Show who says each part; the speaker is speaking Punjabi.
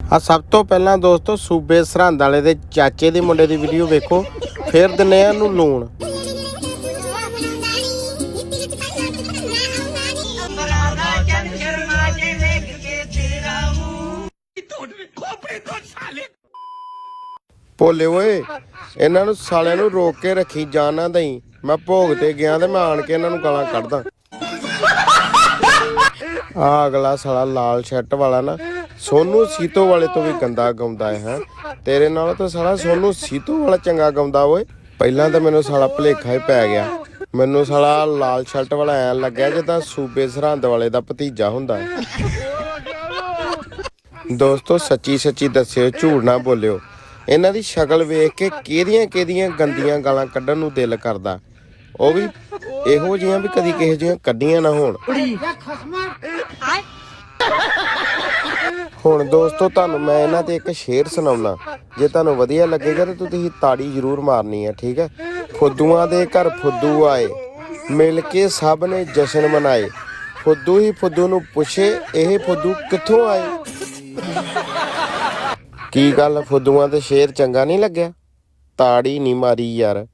Speaker 1: ਆ ਸਭ ਤੋਂ ਪਹਿਲਾਂ ਦੋਸਤੋ ਸੂਬੇ ਸਰਹੰਦ ਵਾਲੇ ਦੇ ਚਾਚੇ ਦੇ ਮੁੰਡੇ ਦੀ ਵੀਡੀਓ ਵੇਖੋ। ਫਿਰ ਦਿੰਨੇ ਆ ਨੂੰ ਲੂਣ। ਭੋਲੇ ਓਏ, ਇਹਨਾਂ ਨੂੰ ਸਾਲਿਆਂ ਨੂੰ ਰੋਕ ਕੇ ਰੱਖੀ ਜਾਣ ਦਈ। ਮੈਂ ਭੋਗ ਤੇ ਗਿਆ ਤੇ ਮੈਂ ਆਣ ਕੇ ਇਹਨਾਂ ਨੂੰ ਗਾਲਾਂ ਕੱਢਦਾ। ਆ ਅਗਲਾ ਸਾਲਾ ਲਾਲ ਸ਼ਰਟ ਵਾਲਾ ਨਾ। ਸੋਨੂ ਸੀਤੋ ਵਾਲੇ ਤੋਂ ਵੀ ਗੰਦਾ ਗਾਉਂਦਾ ਹੈ। ਤੇਰੇ ਨਾਲ ਤਾਂ ਸਾਲਾ ਸੋਨੂ ਸੀਤੋ ਵਾਲਾ ਚੰਗਾ ਗਾਉਂਦਾ ਓਏ। ਪਹਿਲਾਂ ਤਾਂ ਮੈਨੂੰ ਸਾਲਾ ਭਲੇਖਾ ਹੀ ਪੈ ਗਿਆ। ਮੈਨੂੰ ਸਾਲਾ ਲਾਲ ਸ਼ਰਟ ਵਾਲਾ ਐਂ ਲੱਗਿਆ ਜਿੱਦਾਂ ਸੂਬੇ ਸਰਹੰਦ ਵਾਲੇ ਦਾ ਭਤੀਜਾ ਹੁੰਦਾ। ਦੋਸਤੋ ਸੱਚੀ ਸੱਚੀ ਦੱਸਿਓ ਝੂਠ ਨਾ ਬੋਲਿਓ। ਇਹਨਾਂ ਦੀ ਸ਼ਕਲ ਵੇਖ ਕੇ ਕਿਹਦੀਆਂ ਕਿਹਦੀਆਂ ਗੰਦੀਆਂ ਗਾਲਾਂ ਕੱਢਣ ਨੂੰ ਦਿਲ ਕਰਦਾ। ਉਹ ਵੀ ਇਹੋ ਜਿਹੀਆਂ ਵੀ ਕਦੀ ਕਿਸੇ ਜਿਹੀਆਂ ਕੱਢੀਆਂ ਨਾ ਹੋਣ। ਹੁਣ ਦੋਸਤੋ, ਤੁਹਾਨੂੰ ਮੈਂ ਇਹਨਾਂ ਤੇ ਇੱਕ ਸ਼ੇਰ ਸੁਣਾਉਣਾ। ਜੇ ਤੁਹਾਨੂੰ ਵਧੀਆ ਲੱਗੇਗਾ ਤਾਂ ਤੁਸੀਂ ਤਾੜੀ ਜ਼ਰੂਰ ਮਾਰਨੀ ਹੈ ਠੀਕ ਹੈ? ਫੁੱਦੂਆਂ ਦੇ ਘਰ ਫੁੱਦੂ ਆਏ, ਮਿਲ ਕੇ ਸਭ ਨੇ ਜਸ਼ਨ ਮਨਾਏ। ਫੁੱਦੂ ਹੀ ਫੁੱਦੂ ਨੂੰ ਪੁੱਛੇ, ਇਹ ਫੁੱਦੂ ਕਿੱਥੋਂ ਆਏ? ਕੀ ਗੱਲ? ਫੁੱਦੂਆਂ ਤੇ ਸ਼ੇਰ ਚੰਗਾ ਨਹੀਂ ਲੱਗਿਆ? ਤਾੜੀ ਨਹੀਂ ਮਾਰੀ ਯਾਰ।